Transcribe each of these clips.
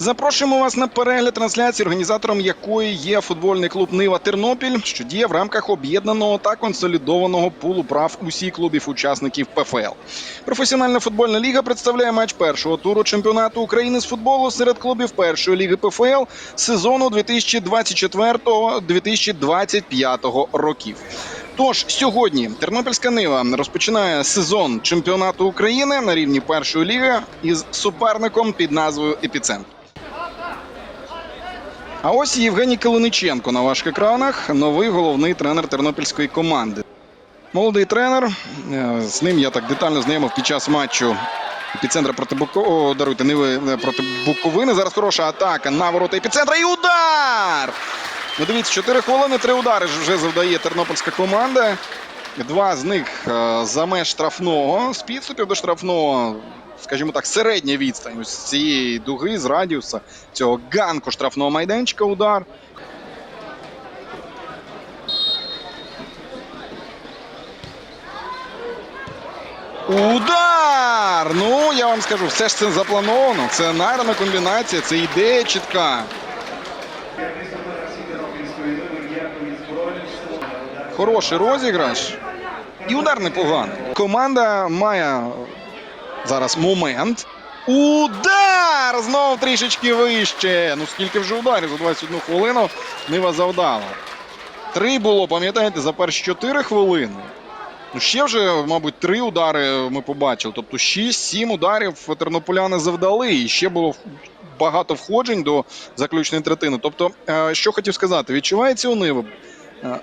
Запрошуємо вас на перегляд трансляції, організатором якої є футбольний клуб Нива Тернопіль, що діє в рамках об'єднаного та консолідованого пулу прав усіх клубів-учасників ПФЛ. Професіональна футбольна ліга представляє матч першого туру чемпіонату України з футболу серед клубів першої ліги ПФЛ сезону 2024-2025 років. Тож сьогодні Тернопільська Нива розпочинає сезон чемпіонату України на рівні першої ліги із суперником під назвою Епіцентр. А ось Євгеній Калиниченко на ваших екранах, новий головний тренер тернопільської команди. Молодий тренер. е, З ним я так детально знайомив під час матчу епіцентра проти Буко... О, даруйте, Ниви е, проти Буковини. Зараз хороша атака на ворота епіцентра і удар! Ну, дивіться, 4 хвилини, 3 удари вже завдає тернопільська команда. Два з них е, за меж штрафного. З підступів до штрафного, скажімо так, середня відстань ось з цієї дуги, з радіуса цього ганку штрафного майданчика удар. Удар! Ну, я вам скажу, все ж це заплановано. Це нарна комбінація, це ідея чітка. Хороший розіграш. І удар непоганий. Команда має зараз момент. Удар! Знову трішечки вище. Ну скільки вже ударів за 21 хвилину Нива завдала. Три було, пам'ятаєте, за перші 4 хвилини. Ну, ще вже, мабуть, три удари ми побачили. Тобто 6-7 ударів тернополяни завдали. І ще було багато входжень до заключної третини. Тобто, е, що хотів сказати, відчувається у Ниви е,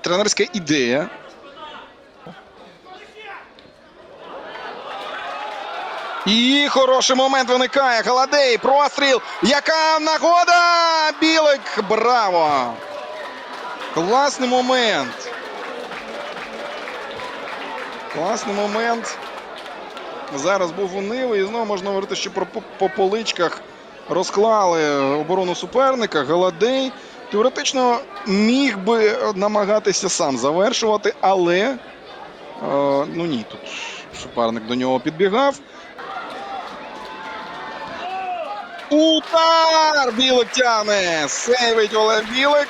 тренерська ідея. І хороший момент виникає. Галадей, простріл. Яка нагода! Білик! Браво! Класний момент. Класний момент. Зараз був у Ниви. І знову можна говорити, що про по, по поличках розклали оборону суперника. Галадей теоретично міг би намагатися сам завершувати, але е, ну ні, тут суперник до нього підбігав. Удар! Білик тягне! Сейвить Олег Білик.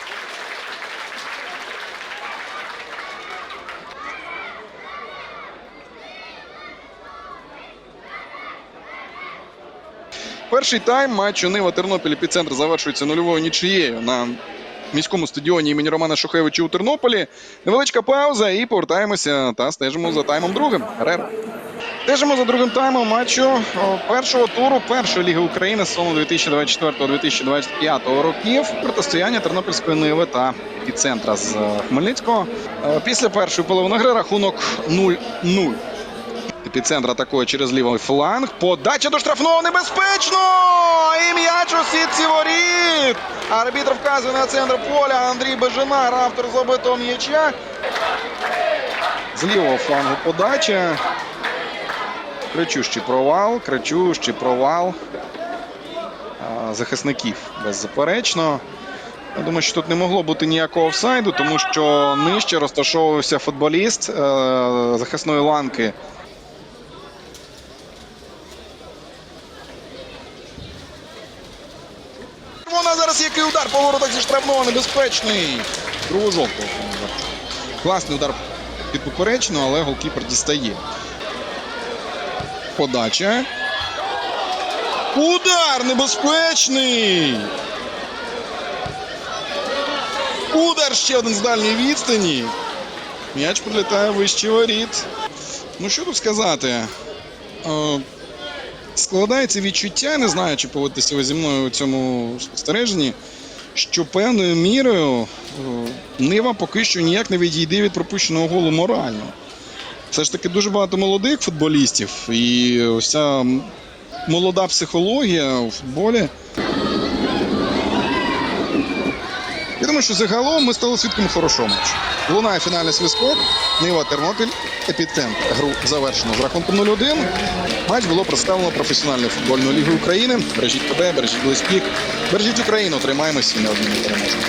Перший тайм матчу Нива Тернопіль епіцентр завершується нульовою нічиєю на міському стадіоні імені Романа Шухевича у Тернополі. Невеличка пауза і повертаємося та стежимо за таймом другим. Рер. Стежимо за другим таймом матчу першого туру першої ліги України сезону 2024-2025 років. Протистояння Тернопільської Ниви та епіцентра з е, Хмельницького. Е, Після першої половини гри рахунок 0-0. Епіцентр атакує через лівий фланг. Подача до штрафного небезпечно! І м'яч у сітці воріт! Арбітр вказує на центр поля. Андрій Бежинар, автор забитого м'яча. З лівого флангу подача. Кричущий провал, кричущий провал захисників беззаперечно. Я думаю, що тут не могло бути ніякого офсайду, тому що нижче розташовувався футболіст е, захисної ланки. Вона зараз який удар по воротах зі штрафного небезпечний. Другу жовту. Класний удар під поперечну, але голкіпер дістає. Подача. Удар небезпечний. Удар ще один з дальньої відстані. М'яч прилітає вище воріт. Ну що тут сказати? Е, складається відчуття, не знаю, чи поводитися ви зі мною у цьому спостереженні, що певною мірою е, Нива поки що ніяк не відійде від пропущеного голу морально. Все ж таки дуже багато молодих футболістів, і ось молода психологія у футболі. Я думаю, що загалом ми стали свідком хорошого матчу. Лунає фінальний свисток. Нива Тернопіль, епіцентр. Гру завершено з рахунком 0-1. Матч було представлено професіональною футбольною лігою України. Бережіть тебе, бережіть близьких, бережіть Україну. Тримаємося і неодмінно переможемо.